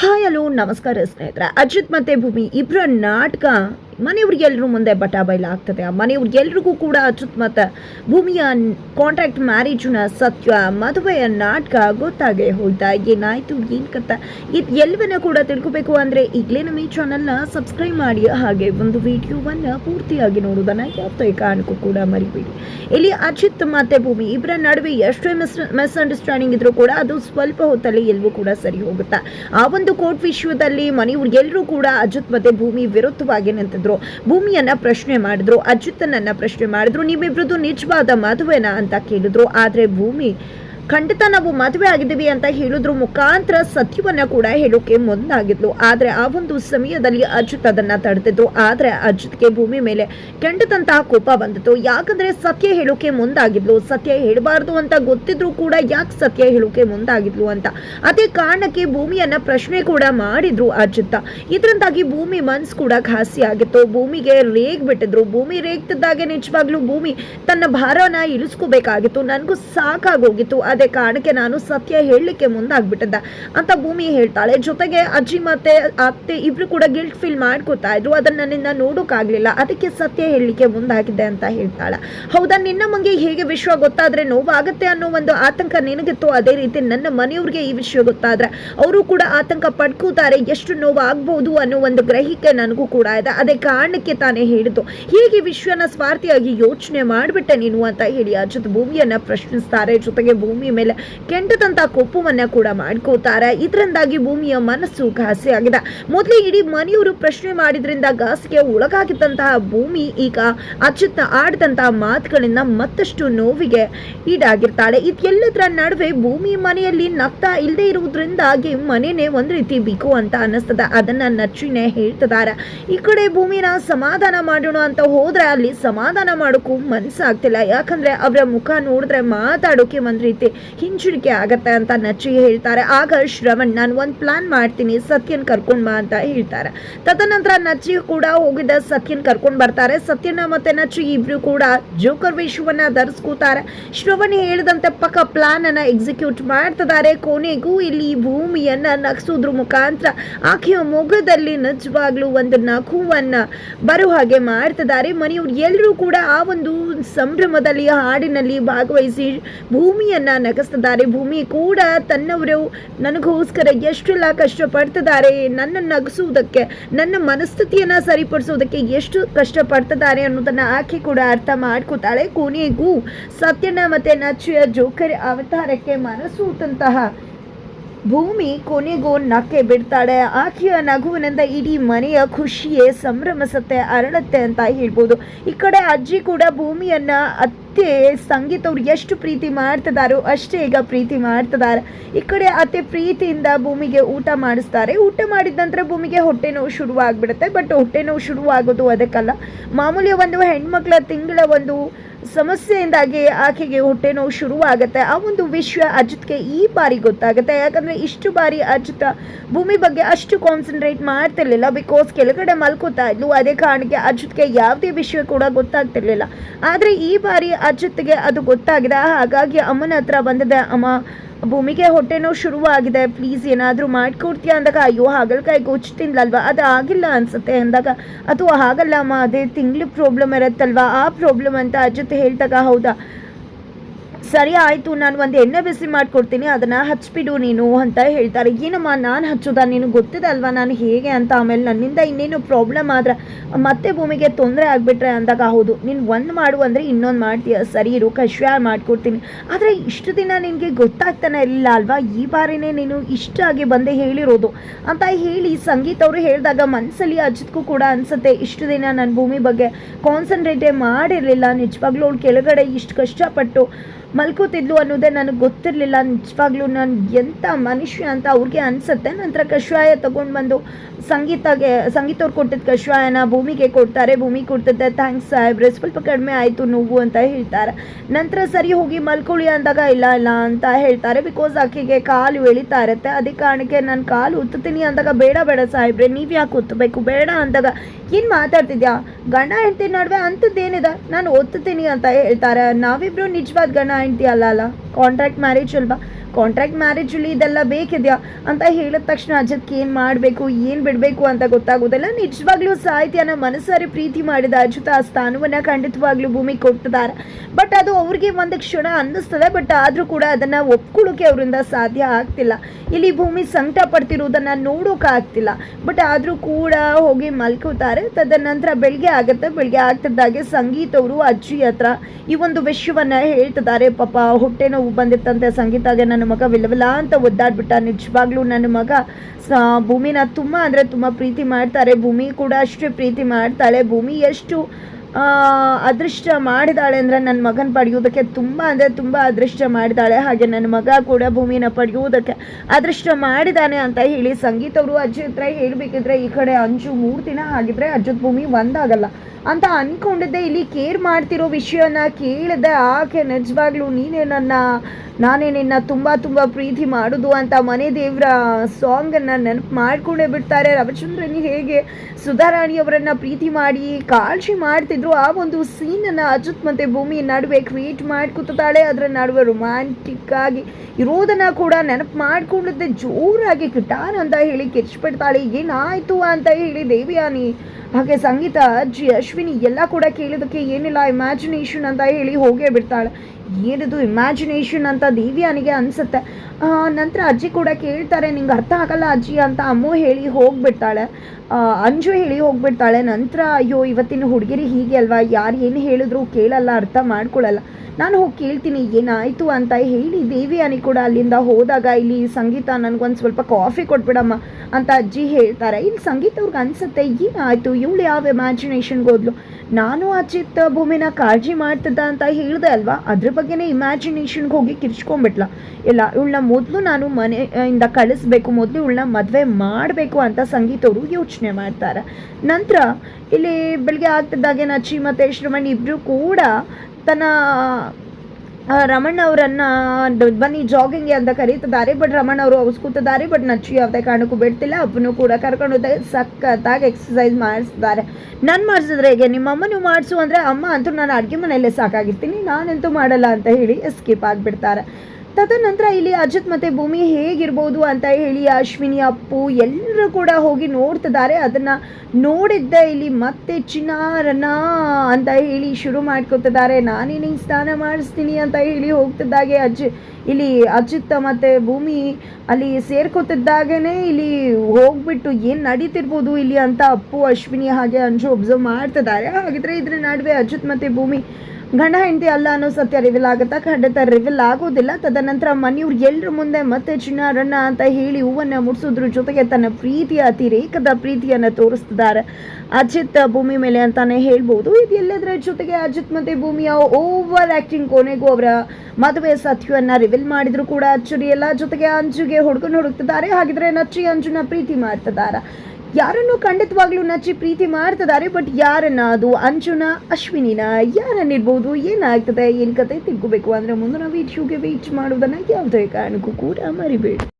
Hi hello ನಮಸ್ಕಾರ ಸ್ನೇಹಿತರೆ. ಅಜಿತ್ ಮತ್ತೆ ಭೂಮಿ ಇಬ್ಬರ ನಾಟಕ ಮನೆಯವ್ರಿಗೆಲ್ಲರೂ ಮುಂದೆ ಬಟ ಬಯಲಾಗ್ತದೆ ಆ ಮನೆಯವ್ರಿಗೆಲ್ರಿಗೂ ಕೂಡ ಮತ್ತು ಭೂಮಿಯ ಕಾಂಟ್ರಾಕ್ಟ್ ಮ್ಯಾರೇಜ್ನ ಸತ್ಯ ಮದುವೆಯ ನಾಟಕ ಗೊತ್ತಾಗೆ ಹೋಯ್ತಾ, ಏನಾಯ್ತು, ಏನು ಕತ್ತ ಇದು ಎಲ್ಲವನ್ನ ಕೂಡ ತಿಳ್ಕೊಬೇಕು ಅಂದರೆ ಈಗಲೇ ನಮ್ಮ ಈ ಚಾನಲ್ನ ಸಬ್ಸ್ಕ್ರೈಬ್ ಮಾಡಿ, ಹಾಗೆ ಒಂದು ವಿಡಿಯೋವನ್ನು ಪೂರ್ತಿಯಾಗಿ ನೋಡೋದನ್ನು ಯಾವುದೇ ಕಾರಣಕ್ಕೂ ಕೂಡ ಮರಿಬೇಡಿ. ಇಲ್ಲಿ ಅಜಿತ್ ಮತ್ತೆ ಭೂಮಿ ಇಬ್ಬರ ನಡುವೆ ಎಷ್ಟೇ ಮಿಸ್ ಮಿಸ್ಅಂಡರ್ಸ್ಟ್ಯಾಂಡಿಂಗ್ ಇದ್ರೂ ಕೂಡ ಅದು ಸ್ವಲ್ಪ ಹೊತ್ತಲ್ಲಿ ಎಲ್ಲವೂ ಕೂಡ ಸರಿ ಹೋಗುತ್ತಾ. ಆ ಒಂದು ಕೋರ್ಟ್ ವಿಷಯದಲ್ಲಿ ಮನೆಯವ್ರಿಗೆಲ್ಲರೂ ಕೂಡ ಅಜಿತ್ ಮತ್ತೆ ಭೂಮಿ ವಿರುದ್ಧವಾಗಿ ನಿಂತಿದ್ರು ಭೂಮಿಯನ್ನ ಪ್ರಶ್ನೆ ಮಾಡಿದ್ರು ಅಜಿತನನ್ನ ಪ್ರಶ್ನೆ ಮಾಡಿದ್ರು ನಿಮ್ಮಿಬ್ರದ್ದು ನಿಜವಾದ ಮದುವೆನಾ ಅಂತ ಕೇಳಿದ್ರು. ಆದ್ರೆ ಭೂಮಿ ಖಂಡಿತ ನಾವು ಮದುವೆ ಆಗಿದ್ದೀವಿ ಅಂತ ಹೇಳಿದ್ರು ಮುಖಾಂತರ ಸತ್ಯವನ್ನ ಕೂಡ ಹೇಳೋಕೆ ಮುಂದಾಗಿದ್ಲು. ಆದ್ರೆ ಆ ಒಂದು ಸಮಯದಲ್ಲಿ ಅಜಿತ್ ಅದನ್ನ ತಡೆದಿದ್ರು. ಆದ್ರೆ ಅಜಿತ್ಗೆ ಭೂಮಿ ಮೇಲೆ ಕೆಂಡದಂತಹ ಕೋಪ ಬಂದಿತ್ತು. ಯಾಕಂದ್ರೆ ಸತ್ಯ ಹೇಳೋಕೆ ಮುಂದಾಗಿದ್ಲು. ಸತ್ಯ ಹೇಳಬಾರ್ದು ಅಂತ ಗೊತ್ತಿದ್ರು ಕೂಡ ಯಾಕೆ ಸತ್ಯ ಹೇಳೋಕೆ ಮುಂದಾಗಿದ್ಲು ಅಂತ. ಅದೇ ಕಾರಣಕ್ಕೆ ಭೂಮಿಯನ್ನ ಪ್ರಶ್ನೆ ಕೂಡ ಮಾಡಿದ್ರು ಅಜಿತ್ ಇದರಿಂದಾಗಿ ಭೂಮಿ ಮನ್ಸ್ ಕೂಡ ಖಾಸಿ ಆಗಿತ್ತು. ಭೂಮಿಗೆ ರೇಗ್ ಬಿಟ್ಟಿದ್ರು. ಭೂಮಿ ರೇಗ್ತಿದ್ದಾಗೆ ನಿಜವಾಗ್ಲೂ ಭೂಮಿ ತನ್ನ ಭಾರನ ಇಳಿಸ್ಕೋಬೇಕಾಗಿತ್ತು. ನನಗೂ ಸಾಕಾಗೋಗಿತ್ತು. ಅದೇ ಕಾರಣಕ್ಕೆ ನಾನು ಸತ್ಯ ಹೇಳಲಿಕ್ಕೆ ಮುಂದಾಗ್ಬಿಟ್ಟಿದ್ದೆ. ಅಂತ ಭೂಮಿ ಹೇಳ್ತಾಳೆ. ಜೊತೆಗೆ ಅಜ್ಜಿ ಮತ್ತೆ ಅತ್ತೆ ಇಬ್ರು ಕೂಡ ಗಿಲ್ಟ್ ಫೀಲ್ ಮಾಡ್ಕೋತಾ ಇದ್ರು. ಅದನ್ನ ನನ್ನಿಂದ ನೋಡೋಕ್ಕಾಗ್ಲಿಲ್ಲ ಅದಕ್ಕೆ ಸತ್ಯ ಹೇಳಲಿಕ್ಕೆ ಮುಂದಾಗಿದೆ ಅಂತ ಹೇಳ್ತಾಳೆ. ಹೌದಾ? ನಿನ್ನ ಮಂಗೆ ಹೇಗೆ ವಿಶ್ವ ಗೊತ್ತಾದ್ರೆ ನೋವಾಗುತ್ತೆ ಅನ್ನೋ ಒಂದು ಆತಂಕ ನಿನಗಿತ್ತು ಅದೇ ರೀತಿ ನನ್ನ ಮನೆಯವ್ರಿಗೆ ಈ ವಿಷಯ ಗೊತ್ತಾದ್ರೆ ಅವರು ಕೂಡ ಆತಂಕ ಪಡ್ಕೋತಾರೆ. ಎಷ್ಟು ನೋವು ಆಗ್ಬಹುದು ಅನ್ನೋ ಒಂದು ಗ್ರಹಿಕೆ ನನಗೂ ಕೂಡ ಇದೆ. ಅದೇ ಕಾರಣಕ್ಕೆ ತಾನೇ ಹೇಳಿದ್ದು. ಹೀಗೆ ವಿಶ್ವನ ಸ್ವಾರ್ಥಿಯಾಗಿ ಯೋಚನೆ ಮಾಡಿಬಿಟ್ಟೆ ನೀನು ಅಂತ ಹೇಳಿ ಅಜಿತ್ ಭೂಮಿಯನ್ನ ಪ್ರಶ್ನಿಸ್ತಾರೆ. ಜೊತೆಗೆ ಭೂಮಿ ಮೇಲೆ ಕೆಂಟದಂತ ಕೋಪವನ್ನ ಕೂಡ ಮಾಡ್ಕೋತಾರೆ. ಇದರಿಂದಾಗಿ ಭೂಮಿಯ ಮನಸ್ಸು ಘಾಸಿ ಆಗಿದೆ. ಮೊದಲೇ ಇಡೀ ಮನೆಯವರು ಪ್ರಶ್ನೆ ಮಾಡಿದ್ರಿಂದ ಘಾಸಿಗೆ ಒಳಗಾಗಿದ್ದಂತಹ ಭೂಮಿ ಈಗ ಅಚ್ಯುತ ಆಡಿದಂತಹ ಮಾತುಗಳಿಂದ ಮತ್ತಷ್ಟು ನೋವಿಗೆ ಈಡಾಗಿರ್ತಾಳೆ. ಇದೆಲ್ಲದರ ನಡುವೆ ಭೂಮಿ ಮನೆಯಲ್ಲಿ ನಗ್ತಾ ಇಲ್ಲದೆ ಇರುವುದರಿಂದಾಗಿ ಮನೆನೇ ಒಂದ್ ರೀತಿ ಬಿಕು ಅಂತ ಅನ್ನಿಸ್ತದ. ಅದನ್ನ ನಚ್ಚಿನೇ ಹೇಳ್ತಿದ್ದಾರೆ. ಈ ಕಡೆ ಭೂಮಿನ ಸಮಾಧಾನ ಮಾಡೋಣ ಅಂತ ಹೋದ್ರೆ ಅಲ್ಲಿ ಸಮಾಧಾನ ಮಾಡೋಕ್ಕೂ ಮನ್ಸಾಗ್ತಿಲ್ಲ. ಯಾಕಂದ್ರೆ ಅವರ ಮುಖ ನೋಡಿದ್ರೆ ಮಾತಾಡೋಕೆ ಒಂದ್ ರೀತಿ ಹಿಂಜರಿಕೆ ಆಗತ್ತೆ ಅಂತ ನಚ್ಚಿ ಹೇಳ್ತಾರೆ. ಆಗ ಶ್ರವಣ್ ನಾನು ಒಂದು ಪ್ಲಾನ್ ಮಾಡ್ತೀನಿ, ಸತ್ಯನ್ ಕರ್ಕೊಂಡ್ ಬಾ ಅಂತ ಹೇಳ್ತಾರೆ. ತದನಂತರ ನಚ್ಚಿ ಕೂಡ ಹೋಗಿದ್ದ, ಸತ್ಯನ್ ಕರ್ಕೊಂಡ್ ಬರ್ತಾರೆ. ಸತ್ಯನ ಮತ್ತೆ ನಚ್ಚಿ ಇಬ್ರು ಕೂಡ ಜೋಕರ್ ವೇಷವನ್ನ ಧರಿಸ್ಕೋತಾರೆ. ಶ್ರವಣ್ ಹೇಳಿದಂತೆ ಪಕ್ಕ ಪ್ಲಾನ್ ಅನ್ನ ಎಕ್ಸಿಕ್ಯೂಟ್ ಮಾಡ್ತಿದ್ದಾರೆ. ಕೊನೆಗೂ ಇಲ್ಲಿ ಭೂಮಿಯನ್ನ ನಗಿಸೋದ್ರ ಮುಖಾಂತರ ಆಕೆಯ ಮೊಗದಲ್ಲಿ ನಿಜವಾಗ್ಲೂ ಒಂದು ನಗುವನ್ನ ಬರುವ ಹಾಗೆ ಮಾಡ್ತಿದ್ದಾರೆ. ಮನೆಯವ್ರು ಎಲ್ಲರೂ ಕೂಡ ಆ ಒಂದು ಸಂಭ್ರಮದಲ್ಲಿ ಹಾಡಿನಲ್ಲಿ ಭಾಗವಹಿಸಿ ಭೂಮಿಯನ್ನ ನಗಿಸ್ತಿದ್ದಾರೆ. ಭೂಮಿ ಕೂಡ ತನ್ನವರು ನನಗೋಸ್ಕರ ಎಷ್ಟೆಲ್ಲ ಕಷ್ಟಪಡ್ತಿದ್ದಾರೆ, ನನ್ನ ನಗಿಸುವುದಕ್ಕೆ, ನನ್ನ ಮನಸ್ಥಿತಿಯನ್ನ ಸರಿಪಡಿಸುವುದಕ್ಕೆ ಎಷ್ಟು ಕಷ್ಟಪಡ್ತಿದ್ದಾರೆ ಅನ್ನೋದನ್ನು ಆಕೆ ಕೂಡ ಅರ್ಥ ಮಾಡ್ಕೋತಾಳೆ. ಕೊನೆಗೂ ಸತ್ಯನ ಮತ್ತು ನಚ್ಚೆಯ ಜೋಕರ್ ಅವತಾರಕ್ಕೆ ಮನಸೂತಂತಹ ಭೂಮಿ ಕೊನೆಗೂ ನಕ್ಕೆ ಬಿಡ್ತಾಳೆ. ಆಕೆಯ ನಗುವಿನಿಂದ ಇಡೀ ಮನೆಯ ಖುಷಿಯೇ ಸಂಭ್ರಮಿಸುತ್ತೆ, ಅರಳುತ್ತೆ ಅಂತ ಹೇಳ್ಬೋದು. ಈ ಕಡೆ ಅಜ್ಜಿ ಕೂಡ ಭೂಮಿಯನ್ನ ಅತ್ತೆ ಸಂಗೀತ ಅವ್ರು ಎಷ್ಟು ಪ್ರೀತಿ ಮಾಡ್ತಿದಾರೋ ಅಷ್ಟೇ ಈಗ ಪ್ರೀತಿ ಮಾಡ್ತಿದ್ದಾರೆ ಈ ಕಡೆ ಅತ್ತೆ ಪ್ರೀತಿಯಿಂದ ಭೂಮಿಗೆ ಊಟ ಮಾಡಿಸ್ತಾರೆ. ಊಟ ಮಾಡಿದ ನಂತರ ಭೂಮಿಗೆ ಹೊಟ್ಟೆ ನೋವು ಶುರು ಆಗ್ಬಿಡುತ್ತೆ ಬಟ್ ಹೊಟ್ಟೆ ನೋವು ಶುರು ಆಗೋದು ಅದಕ್ಕಲ್ಲ. ಮಾಮೂಲಿ ಒಂದು ಹೆಣ್ಮಕ್ಳ ತಿಂಗಳ ಒಂದು ಸಮಸ್ಯೆಯಿಂದಾಗಿ ಆಕೆಗೆ ಹೊಟ್ಟೆ ನೋವು ಶುರುವಾಗುತ್ತೆ. ಆ ಒಂದು ವಿಷಯ ಅಜಿತ್ಗೆ ಈ ಬಾರಿ ಗೊತ್ತಾಗುತ್ತೆ. ಯಾಕಂದ್ರೆ ಇಷ್ಟು ಬಾರಿ ಅಜಿತ್ ಭೂಮಿ ಬಗ್ಗೆ ಅಷ್ಟು ಕಾನ್ಸಂಟ್ರೇಟ್ ಮಾಡ್ತಿರ್ಲಿಲ್ಲ. ಬಿಕಾಸ್ ಕೆಳಗಡೆ ಮಲ್ಕೋತಾ ಇದ್ಲು. ಅದೇ ಕಾರಣಕ್ಕೆ ಅಜಿತ್ಗೆ ಯಾವುದೇ ವಿಷಯ ಕೂಡ ಗೊತ್ತಾಗ್ತಿರ್ಲಿಲ್ಲ. ಆದರೆ ಈ ಬಾರಿ ಅಜಿತ್ಗೆ ಅದು ಗೊತ್ತಾಗಿದೆ. ಹಾಗಾಗಿ ಅಮ್ಮನ ಹತ್ರ ಬಂದಿದೆ. ಅಮ್ಮ ಭೂಮಿಗೆ ಹೊಟ್ಟೆ ನೋವು ಶುರುವಾಗಿದೆ. ಪ್ಲೀಸ್ ಏನಾದರೂ ಮಾಡಿಕೊಡ್ತೀಯಾ ಅಂದಾಗ, ಅಯ್ಯೋ, ಹಾಗಲ್ಕಾಯಿ ಗೊಜ್ಜು ತಿನ್ಲಲ್ವಾ? ಅದು ಆಗಿಲ್ಲ ಅನ್ಸುತ್ತೆ. ಅಂದಾಗ, ಅದು ಹಾಗಲ್ಲಮ್ಮ ಅದೇ ತಿಂಗ್ಳು ಪ್ರಾಬ್ಲಮ್ ಇರುತ್ತಲ್ವಾ? ಆ ಪ್ರಾಬ್ಲಮ್ ಅಂತ ಅಜ್ಜತೆ ಹೇಳ್ದಾಗ, ಹೌದಾ? ಸರಿ ಆಯಿತು, ನಾನು ಒಂದು ಎಣ್ಣೆ ಬಿಸಿ ಮಾಡಿಕೊಡ್ತೀನಿ, ಅದನ್ನು ಹಚ್ಬಿಡು ನೀನು ಅಂತ ಹೇಳ್ತಾರೆ. ಏನಮ್ಮ, ನಾನು ಹಚ್ಚೋದ? ನೀನು ಗೊತ್ತಿದೆ ಅಲ್ವಾ ನಾನು ಹೇಗೆ ಅಂತ? ಆಮೇಲೆ ನನ್ನಿಂದ ಇನ್ನೇನು ಪ್ರಾಬ್ಲಮ್ ಆದ್ರೆ ಮತ್ತೆ ಭೂಮಿಗೆ ತೊಂದರೆ ಆಗಿಬಿಟ್ರೆ ಅಂದಾಗ, ಹೌದು, ನೀನು ಒಂದು ಮಾಡು ಅಂದರೆ ಇನ್ನೊಂದು ಮಾಡ್ತೀಯ. ಸರಿ ಇರು ಕಷಾಯ ಮಾಡಿಕೊಡ್ತೀನಿ. ಆದರೆ ಇಷ್ಟು ದಿನ ನಿನಗೆ ಗೊತ್ತಾಗ್ತಾನೆ ಇರಲಿಲ್ಲ ಅಲ್ವಾ? ಈ ಬಾರಿನೇ ನೀನು ಇಷ್ಟಾಗಿ ಬಂದೆ ಹೇಳಿರೋದು. ಅಂತ ಹೇಳಿ ಸಂಗೀತ ಅವರು ಹೇಳಿದಾಗ ಮನಸ್ಸಲ್ಲಿ ಅಜಿತ್ಗೂ ಕೂಡ ಅನಿಸುತ್ತೆ, ಇಷ್ಟು ದಿನ ನನ್ನ ಭೂಮಿ ಬಗ್ಗೆ ಕಾನ್ಸಂಟ್ರೇಟೇ ಮಾಡಿರಲಿಲ್ಲ ನಿಜವಾಗ್ಲೂ ಅವಳು ಕೆಳಗಡೆ ಇಷ್ಟು ಕಷ್ಟಪಟ್ಟು ಮಲ್ಕೋತಿದ್ಲು ಅನ್ನೋದೇ ನನಗೆ ಗೊತ್ತಿರಲಿಲ್ಲ. ನಿಜವಾಗ್ಲೂ ನಾನು ಎಂಥ ಮನುಷ್ಯ ಅಂತ ಅವ್ರಿಗೆ ಅನಿಸುತ್ತೆ. ನಂತರ ಕಷಾಯ ತೊಗೊಂಡು ಬಂದು ಸಂಗೀತಗೆ, ಸಂಗೀತವ್ರು ಕೊಟ್ಟಿದ್ದ ಕಷಾಯನ ಭೂಮಿಗೆ ಕೊಡ್ತಾರೆ. ಭೂಮಿ ಕೊಡ್ತಿದ್ದೆ ಥ್ಯಾಂಕ್ಸ್ ಸಾಹೇಬ್ರೆ. ಸ್ವಲ್ಪ ಕಡಿಮೆ ಆಯಿತು ನೋವು ಅಂತ ಹೇಳ್ತಾರೆ. ನಂತರ ಸರಿ ಹೋಗಿ ಮಲ್ಕೊಳ್ಳಿ ಅಂದಾಗ, ಇಲ್ಲ ಇಲ್ಲ ಅಂತ ಹೇಳ್ತಾರೆ. ಬಿಕಾಸ್ ಆಕೆಗೆ ಕಾಲು ಎಳಿತಾ ಇರುತ್ತೆ. ಅದೇ ಕಾರಣಕ್ಕೆ ನಾನು ಕಾಲು ಉತ್ತುತ್ತೀನಿ ಅಂದಾಗ, ಬೇಡ ಬೇಡ ಸಾಹೇಬ್ರೆ. ನೀವು ಯಾಕೆ ಒತ್ತಬೇಕು ಬೇಡ ಅಂದಾಗ, ಏನು ಮಾತಾಡ್ತಿದ್ಯಾ? ಗಂಡ ಹೇಳ್ತೀನಿ ನಡುವೆ ಅಂಥದ್ದೇನಿದೆ ನಾನು ಒತ್ತುತ್ತೀನಿ ಅಂತ ಹೇಳ್ತಾರೆ. ನಾವಿಬ್ರು ನಿಜವಾದ ಗಂಡ ಹೆಂಡತಿ ಅಲ್ಲ ಅಲ್ಲ ಕಾಂಟ್ರಾಕ್ಟ್ ಮ್ಯಾರೇಜ್ ಅಲ್ವಾ ಕಾಂಟ್ರಾಕ್ಟ್ ಮ್ಯಾರೇಜಲ್ಲಿ ಇದೆಲ್ಲ ಬೇಕಿದೆಯಾ ಅಂತ ಹೇಳಿದ ತಕ್ಷಣ ಅಜಿತ್ಗೆ ಏನು ಮಾಡಬೇಕು, ಏನು ಬಿಡಬೇಕು ಅಂತ ಗೊತ್ತಾಗೋದಿಲ್ಲ. ನಿಜವಾಗ್ಲೂ ಸಾಹಿತ್ಯನ ಮನಸ್ಸಾರಿ ಪ್ರೀತಿ ಮಾಡಿದ ಅಜಿತ್ ಆ ಸ್ಥಾನವನ್ನು ಖಂಡಿತವಾಗ್ಲೂ ಭೂಮಿ ಕೊಟ್ಟಿದ್ದಾರೆ ಬಟ್ ಅದು ಅವ್ರಿಗೆ ಒಂದು ಕ್ಷಣ ಅನ್ನಿಸ್ತದೆ ಬಟ್ ಆದರೂ ಕೂಡ ಅದನ್ನು ಒಪ್ಕೊಳ್ಳೋಕೆ ಅವರಿಂದ ಸಾಧ್ಯ ಆಗ್ತಿಲ್ಲ. ಇಲ್ಲಿ ಭೂಮಿ ಸಂಕಟ ಪಡ್ತಿರೋದನ್ನು ನೋಡೋಕೆ ಆಗ್ತಿಲ್ಲ. ಬಟ್ ಆದರೂ ಕೂಡ ಹೋಗಿ ಮಲ್ಕೋತಾರೆ. ತದನಂತರ ಬೆಳಿಗ್ಗೆ ಆಗುತ್ತೆ ಬೆಳಗ್ಗೆ ಆಗ್ತಿದ್ದಾಗೆ ಸಂಗೀತ ಅವರು ಅಜ್ಜಿ ಹತ್ರ ಈ ಒಂದು ವಿಷಯವನ್ನು ಹೇಳ್ತಿದ್ದಾರೆ. ಪಾಪ ಹೊಟ್ಟೆ ನೋವು ಬಂದಿತ್ತಂತೆ ಸಂಗೀತಾಗೆ ನನ್ನ ಮಗ ವಿಲವಿಲ ಅಂತ ಒದ್ದಾಡ್ಬಿಟ್ಟ. ನಿಜವಾಗ್ಲೂ ನನ್ನ ಮಗ ಭೂಮಿನ ತುಂಬ ಅಂದರೆ ತುಂಬ ಪ್ರೀತಿ ಮಾಡ್ತಾರೆ. ಭೂಮಿ ಕೂಡ ಅಷ್ಟೇ ಪ್ರೀತಿ ಮಾಡ್ತಾಳೆ. ಭೂಮಿ ಎಷ್ಟು ಅದೃಷ್ಟ ಮಾಡಿದಾಳೆ ಅಂದರೆ ನನ್ನ ಮಗನ ಪಡೆಯೋದಕ್ಕೆ ತುಂಬ ಅಂದರೆ ತುಂಬ ಅದೃಷ್ಟ ಮಾಡಿದಾಳೆ. ಹಾಗೆ ನನ್ನ ಮಗ ಕೂಡ ಭೂಮಿನ ಪಡೆಯುವುದಕ್ಕೆ ಅದೃಷ್ಟ ಮಾಡಿದಾನೆ ಅಂತ ಹೇಳಿ ಸಂಗೀತವರು ಅಜ್ಜಿ ಹತ್ರ ಹೇಳಬೇಕಿದ್ರೆ ಈ ಕಡೆ ಅಂಜು ಮೂರು ದಿನ ಆಗಿದ್ರೆ ಅಜ್ಜದ ಭೂಮಿ ಒಂದಾಗಲ್ಲ. ಅಂತ ಅನ್ಕೊಂಡಿದ್ದೆ. ಇಲ್ಲಿ ಕೇರ್ ಮಾಡ್ತಿರೋ ವಿಷಯನ ಕೇಳಿದೆ, ಆಕೆ ನಿಜವಾಗ್ಲೂ ನೀನೇ ನನ್ನ, ನಾನೇ ನಿನ್ನ ತುಂಬ ತುಂಬ ಪ್ರೀತಿ ಮಾಡೋದು ಅಂತ ಮನೆ ದೇವರ ಸಾಂಗನ್ನು ನೆನಪು ಮಾಡಿಕೊಂಡೇ ಬಿಡ್ತಾರೆ. ರವಿಚಂದ್ರನ್ ಹೇಗೆ ಸುಧಾರಾಣಿಯವರನ್ನ ಪ್ರೀತಿ ಮಾಡಿ ಕಾಳಜಿ ಮಾಡ್ತಿದ್ರು, ಆ ಒಂದು ಸೀನನ್ನು ಅಜಿತ್ ಮತ್ತು ಭೂಮಿ ನಡುವೆ ಕ್ರಿಯೇಟ್ ಮಾಡ್ಕೊತಾಳೆ ಅದರ ನಡುವೆ ರೊಮ್ಯಾಂಟಿಕ್ ಆಗಿ ಇರೋದನ್ನ ಕೂಡ ನೆನಪು ಮಾಡಿಕೊಂಡಿದ್ದೆ. ಜೋರಾಗಿ ಕಿಟಾನ್ ಅಂತ ಹೇಳಿ ಕೆಚ್ಚಿಬಿಡ್ತಾಳೆ. ಏನಾಯ್ತು ಅಂತ ಹೇಳಿ ದೇವಿಯಾನಿ, ಹಾಗೆ ಸಂಗೀತ, ಅಜ್ಜಿ ಅಶ್ವಿನಿ ಎಲ್ಲ ಕೂಡ ಕೇಳೋದಕ್ಕೆ ಏನಿಲ್ಲ. ಇಮ್ಯಾಜಿನೇಷನ್ ಅಂತ ಹೇಳಿ ಹೋಗೇ ಬಿಡ್ತಾಳೆ. ಏನಿದು ಇಮ್ಯಾಜಿನೇಷನ್ ಅಂತ ದೇವಿಯಾನಿಗೆ ಅನಿಸುತ್ತೆ. ನಂತರ ಅಜ್ಜಿ ಕೂಡ ಕೇಳ್ತಾರೆ, ನಿಂಗೆ ಅರ್ಥ ಆಗಲ್ಲ ಅಜ್ಜಿ ಅಂತ ಅಮ್ಮು ಹೇಳಿ ಹೋಗ್ಬಿಡ್ತಾಳೆ. ಅಂಜು ಹೇಳಿ ಹೋಗ್ಬಿಡ್ತಾಳೆ. ನಂತರ, ಅಯ್ಯೋ, ಇವತ್ತಿನ ಹುಡುಗಿರಿ ಹೀಗೆ ಅಲ್ವಾ? ಯಾರು ಏನು ಹೇಳಿದ್ರು ಕೇಳಲ್ಲ, ಅರ್ಥ ಮಾಡ್ಕೊಳ್ಳಲ್ಲ ನಾನು ಹೋಗಿ ಕೇಳ್ತೀನಿ, ಏನಾಯಿತು ಅಂತ ಹೇಳಿ ದೇವಿಯಾನಿ ಕೂಡ ಅಲ್ಲಿಂದ ಹೋದಾಗ ಇಲ್ಲಿ ಸಂಗೀತ ನನಗೊಂದು ಸ್ವಲ್ಪ ಕಾಫಿ ಕೊಟ್ಬಿಡಮ್ಮ ಅಂತ ಅಜ್ಜಿ ಹೇಳ್ತಾರೆ. ಇಲ್ಲಿ ಸಂಗೀತ ಅವ್ರಿಗೆ ಅನ್ಸುತ್ತೆ, ಏನಾಯಿತು? ಇವಳು ಯಾವ ಇಮ್ಯಾಜಿನೇಷನ್ಗೆ ಹೋದ್ಲು? ನಾನು ಆ ಚಿತ್ತ ಭೂಮಿನ ಕಾಳಜಿ ಮಾಡ್ತಿದ್ದ ಅಂತ ಹೇಳಿದೆ ಅಲ್ವಾ? ಅದ್ರ ಬಗ್ಗೆನೇ ಇಮ್ಯಾಜಿನೇಷನ್ಗೆ ಹೋಗಿ ಕಿರ್ಚ್ಕೊಂಡ್ಬಿಟ್ಲ. ಇಲ್ಲ ಇವಳನ್ನ ಮೊದಲು ನಾನು ಮನೆ ಇಂದ ಕಳಿಸ್ಬೇಕು, ಮೊದಲು ಇವಳನ್ನ ಮದುವೆ ಮಾಡಬೇಕು ಅಂತ ಸಂಗೀತ ಅವರು ಯೋಚನೆ ಮಾಡ್ತಾರೆ. ನಂತರ ಇಲ್ಲಿ ಬೆಳಗ್ಗೆ ಆಗ್ತಿದ್ದಾಗೆ ನಚ್ಚಿ ಮತ್ತು ಶ್ರಮಣ್ ಇಬ್ಬರು ಕೂಡ ತನ್ನ ರಮಣ್ ಅವರನ್ನ ಬನ್ನಿ ಜಾಗಿಂಗ್ಗೆ ಅಂತ ಕರೀತಿದ್ದಾರೆ ಬಟ್ ರಮಣ್ ಅವರು ಅವಸ್ಕೂತಿದ್ದಾರೆ ಬಟ್ ನಚ್ಚು ಯಾವುದೇ ಕಾರಣಕ್ಕೂ ಬಿಡ್ತಿಲ್ಲ, ಅಪ್ಪನು ಕೂಡ ಕರ್ಕೊಂಡು ಹೋದಾಗ ಸಖತ್ತಾಗಿ ಎಕ್ಸಸೈಸ್ ಮಾಡಿಸ್ತಿದ್ದಾರೆ. ನಾನು ಮಾಡಿಸಿದ್ರೆ ಹೇಗೆ? ನಿಮ್ಮ ನೀವು ಮಾಡಿಸು ಅಂದರೆ, ಅಮ್ಮ ಅಂತೂ ನಾನು ಅಡುಗೆ ಮನೆಯಲ್ಲೇ ಸಾಕಾಗಿರ್ತೀನಿ, ನಾನಂತೂ ಮಾಡಲ್ಲ ಅಂತ ಹೇಳಿ ಸ್ಕಿಪ್ ಆಗಿಬಿಡ್ತಾರೆ. ತದನಂತರ ಇಲ್ಲಿ ಅಜಿತ್ ಮತ್ತೆ ಭೂಮಿ ಹೇಗಿರ್ಬೋದು ಅಂತ ಹೇಳಿ ಅಶ್ವಿನಿ, ಅಪ್ಪು ಎಲ್ಲರೂ ಕೂಡ ಹೋಗಿ ನೋಡ್ತಿದ್ದಾರೆ. ಅದನ್ನ ನೋಡಿದ್ದ ಇಲ್ಲಿ ಮತ್ತೆ ಚಿನ್ನಾರನ ಅಂತ ಹೇಳಿ ಶುರು ಮಾಡ್ಕೊತಿದ್ದಾರೆ. ನಾನೇ ನಿಂಗೆ ಸ್ನಾನ ಮಾಡಿಸ್ತೀನಿ ಅಂತ ಹೇಳಿ ಹೋಗ್ತಿದ್ದಾಗೆ ಅಜ್ಜಿ ಇಲ್ಲಿ ಅಜಿತ್ ಮತ್ತೆ ಭೂಮಿ ಅಲ್ಲಿ ಸೇರ್ಕೊತಿದ್ದಾಗೇನೆ ಇಲ್ಲಿ ಹೋಗ್ಬಿಟ್ಟು ಏನು ನಡೀತಿರ್ಬೋದು ಇಲ್ಲಿ ಅಂತ ಅಪ್ಪು, ಅಶ್ವಿನಿ ಹಾಗೆ ಅಂಜು ಒಬ್ಸರ್ವ್ ಮಾಡ್ತಿದ್ದಾರೆ. ಹಾಗಿದ್ರೆ ಇದ್ರ ನಡುವೆ ಅಜಿತ್ ಮತ್ತೆ ಭೂಮಿ ಗಂಡ ಹೆಂಡತಿ ಅಲ್ಲ ಅನ್ನೋ ಸತ್ಯ ರಿವೀಲ್ ಆಗುತ್ತಾ? ಖಂಡಿತ ರಿವೀಲ್ ಆಗೋದಿಲ್ಲ ತದನಂತರ ಮನೆಯವ್ರು ಎಲ್ಲರ ಮುಂದೆ ಮತ್ತೆ ಚಿನ್ನಾರಣ್ಣ ಅಂತ ಹೇಳಿ ಹೂವನ್ನು ಮುಡಿಸೋದ್ರ. ಜೊತೆಗೆ ತನ್ನ ಪ್ರೀತಿಯ ಅತಿರೇಕದ ಪ್ರೀತಿಯನ್ನ ತೋರಿಸ್ತಿದ್ದಾರೆ. ಅಜಿತ್ ಭೂಮಿ ಮೇಲೆ ಅಂತಾನೆ ಹೇಳ್ಬೋದು. ಇದು ಎಲ್ಲದರ ಜೊತೆಗೆ ಅಜಿತ್ ಮತ್ತೆ ಭೂಮಿಯ ಓವರ್ ಆಕ್ಟಿಂಗ್ ಕೊನೆಗೂ ಅವರ ಮದುವೆ ಸತ್ಯವನ್ನ ರಿವೀಲ್ ಮಾಡಿದ್ರು ಕೂಡ. ಅಚ್ಚುರಿ ಎಲ್ಲ ಜೊತೆಗೆ ಅಂಜುಗೆ ಹುಡುಗನ ಹುಡುಕ್ತಿದ್ದಾರೆ ಹಾಗಿದ್ರೆ ನಚ್ಚಿ ಅಂಜುನ ಪ್ರೀತಿ ಮಾಡ್ತಿದ್ದಾರೆ. ಯಾರನ್ನು ಖಂಡಿತವಾಗ್ಲೂ ನಚ್ಚಿ ಪ್ರೀತಿ ಮಾಡ್ತಿದ್ದಾರೆ, ಬಟ್ ಯಾರನ್ನ ಅದು ಅಂಜುನ, ಅಶ್ವಿನಿನ ಯಾರನ್ನಿರ್ಬೋದು, ಏನಾಗ್ತದೆ, ಏನ್ ಕತೆ ತಿಳ್ಕೋಬೇಕು ಅಂದ್ರೆ ಮುಂದಿನ ವೀಟ್ ಶೂಗೆ ವೀಚ್ ಮಾಡೋದನ್ನ ಯಾವುದೇ ಕಾರಣಕ್ಕೂ ಕೂಡ ಮರಿಬೇಡಿ.